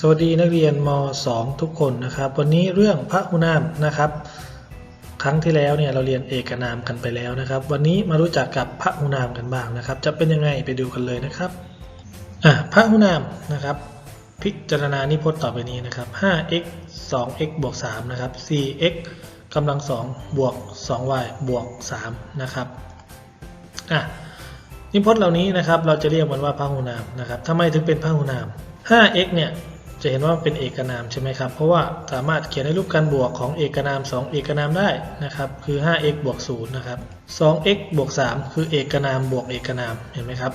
สวัสดีนักเรียนม .2 ทุกคนนะครับ วันนี้เรื่องพระหุนามนะครับ ครั้งที่แล้วเนี่ยเราเรียนเอกนามกันไปแล้วนะครับ วันนี้มารู้จักกับพระหุนามกันบ้างนะครับ จะเป็นยังไงไปดูกันเลยนะครับอะพระหุนามนะครับ พิจารณานิพจน์ต่อไปนี้นะครับ 5x 2x บวก3นะครับ 4x กำลัง2บวก 2y บวก3นะครับอะนิพจน์เหล่านี้นะครับเราจะเรียกมันว่าพหุนามนะครับทำไมถึงเป็นพหุนาม 5x เนี่ย จะเห็นว่าเป็นเอกนามใช่ไหมครับ เพราะว่าสามารถเขียนในรูปการบวกของเอกนาม 2 เอกนามได้นะครับคือ 5x บวก0นะครับ 2x บวก3คือเอกนามบวกเอกนามเห็นไหมครับ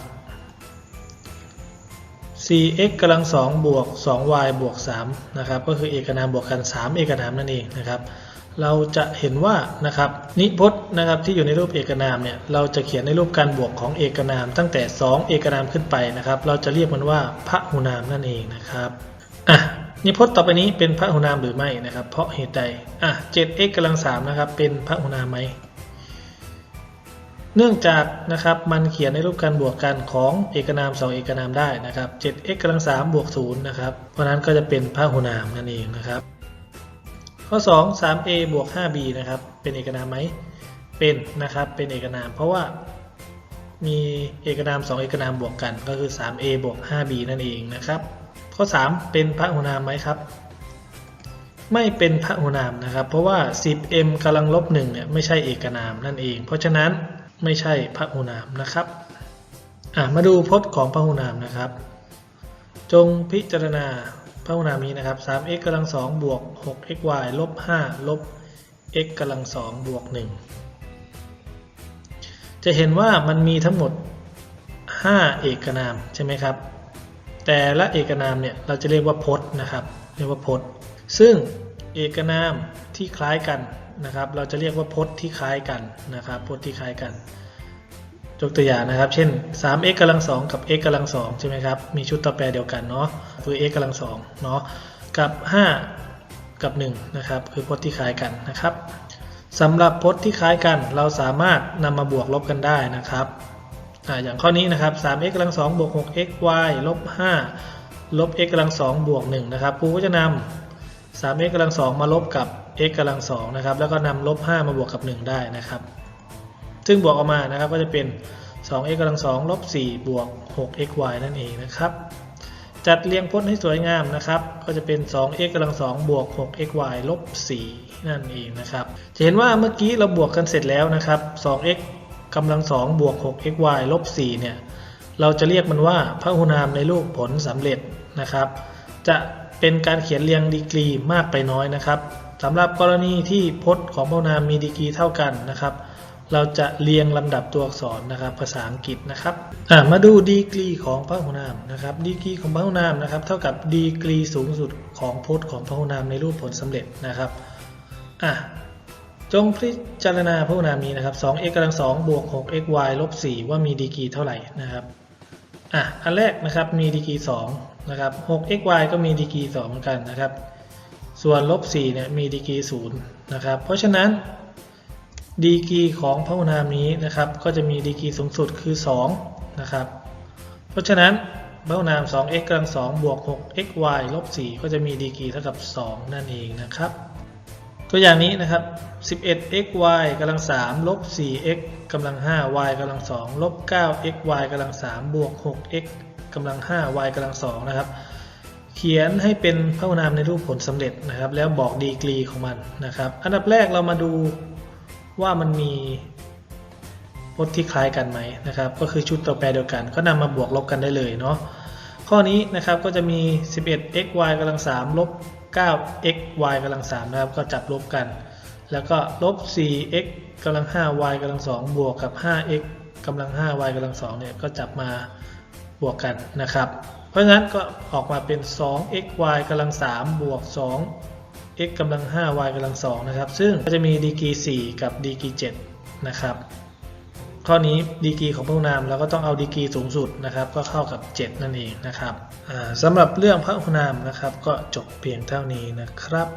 4x กำลัง2บวก 2y บวก3นะครับก็คือเอกนามบวกกัน 3 เอกนามนั่นเองนะครับ เราจะเห็นว่านะครับนิพจน์นะครับที่อยู่ในรูปเอกนามเนี่ยเราจะเขียนในรูปการบวกของเอกนาม ตั้งแต่ 2 เอกนามขึ้นไปนะครับ เราจะเรียกมันว่าพหุนามนั่นเองนะครับ อะนิพจน์ต่อไปนี้เป็นพหุนามหรือไม่นะครับ เพราะเหตุใดอะ 7x กำลัง3นะครับ เป็นพหุนามไหม เนื่องจากนะครับมันเขียนในรูปการบวกกันของเอกนาม 2 เอกนามได้นะครับ 7x กำลัง3บวก0นะครับ เพราะนั้นก็จะเป็นพหุนามนั่นเองนะครับ ข้อ 2 3a บวก 5b นะครับ เป็นเอกนามไหม เป็นนะครับ เป็นเอกนาม เพราะว่ามีเอกนาม 2 เอกนามบวกกันก็คือ 3a บวก 5b นั่นเองนะครับ ข้อ 3 เป็นพหุนามไหมครับ ไม่เป็นพหุนามนะครับ เพราะว่า 10m กำลังลบ1เนี่ยไม่ใช่เอกนามนั่นเอง เพราะฉะนั้นไม่ใช่พหุนามนะครับอะมาดูพจน์ของพหุนามนะครับ จงพิจารณาพหุนามนี้นะครับ 3x กำลัง2บวก 6xy ลบ5ลบ x กำลัง2บวก 1 จะเห็นว่ามันมีทั้งหมด 5 เอกนามใช่ไหมครับ แต่ละเอกนามเนี่ยเราจะเรียกว่าพจน์นะครับเรียกว่าพจน์ ซึ่งเอกนามที่คล้ายกันนะครับ เราจะเรียกว่าพจน์ที่คล้ายกันนะครับพจน์ที่คล้ายกันยกตัวอย่างนะครับ เช่น 3x กำลัง2กับ x กำลัง2ใช่ไหมครับ มีชุดต่อแปรเดียวกันเนาะคือ x กำลัง2เนาะกับ 5 กับ 1 นะครับ คือพจน์ที่คล้ายกันนะครับสำหรับพจน์ที่คล้ายกัน เราสามารถนำมาบวกลบกันได้นะครับ อย่างข้อนี้นะครับ 3x กำลัง2บวก 6xy ลบ5ลบ x กำลัง2บวก1นะครับครูก็จะนำ 3x กำลัง2มาลบกับ x กำลัง2นะครับ แล้วก็นำลบ5มาบวกกับ 1 ได้นะครับ ซึ่งบวกออกมานะครับก็จะเป็น 2x กำลัง2ลบ4บวก 6xy นั่นเองนะครับ จัดเรียงพจน์ให้สวยงามนะครับ ก็จะเป็น 2x กำลัง2บวก 6xy ลบ4นั่นเองนะครับ จะเห็นว่าเมื่อกี้เราบวกกันเสร็จแล้วนะครับ 2x กำลัง2บวก 6xy ลบ4เนี่ยเราจะเรียกมันว่าพหุนามในรูปผลสำเร็จนะครับ จะเป็นการเขียนเรียงดีกรีมากไปน้อยนะครับสำหรับกรณีที่พจน์ของพหุนามมีดีกรีเท่ากันนะครับ เราจะเรียงลำดับตัวอักษรนะครับ ภาษาอังกฤษนะครับมาดูดีกรีของพหุนามนะครับดีกรีของพหุนามนะครับ เท่ากับดีกรีสูงสุดของพจน์ของพหุนามในรูปผลสำเร็จนะครับอะ จงพิจารณาพหุนามนี้นะครับ 2x กำลัง2บวก 6xy ลบ 4 ว่ามีดีกรีเท่าไหร่นะครับอะอันแรกนะครับมีดีกรี2นะครับ 6xy ก็มีดีกรี2เหมือนกันนะครับ ส่วนลบ4เนี่ยมีดีกรี0นะครับ เพราะฉะนั้นดีกรีของพหุนามนี้นะครับ ก็จะมีดีกรีสูงสุดคือ2นะครับ เพราะฉะนั้นพหุนาม 2x กำลัง2บวก 6xy ลบ 4 ก็จะมีดีกรีเท่ากับ 2 นั่นเองนะครับ ตัวอย่างนี้นะครับ 11xy กำลัง3ลบ 4x กำลัง 5y กำลัง2ลบ 9xy กำลัง 3 บวก 6x กำลัง 5y กำลัง 2 นะครับ เขียนให้เป็นพหุนามในรูปผลสำเร็จนะครับ แล้วบอกดีกรีของมันนะครับ อันดับแรกเรามาดูว่ามันมีพจน์ที่คล้ายกันไหมนะครับ ก็คือชุดตัวแปรเดียวกัน ก็นำมาบวกลบกันได้เลยเนาะ ข้อนี้นะครับก็จะมี 11xy กำลัง3ลบ 9xy กำลัง3นะครับ ก็จับลบกัน แล้วก็ลบ 4x กำลัง 5y กำลัง2บวกกับ 5x กำลัง 5y กำลัง2เนี่ยก็จับมาบวกกันนะครับ เพราะฉะนั้นก็ออกมาเป็น 2xy กำลัง3บวก2 x กำลัง 5y กำลัง2นะครับ ซึ่งก็จะมีดีกรี4กับดีกรี7นะครับ ข้อนี้ดีกรีของพหุนามเราก็ต้องเอาดีกรีสูงสุดนะครับ ก็เข้ากับ 7 นั่นเองนะครับสำหรับเรื่องพหุนามนะครับ ก็จบเพียงเท่านี้นะครับ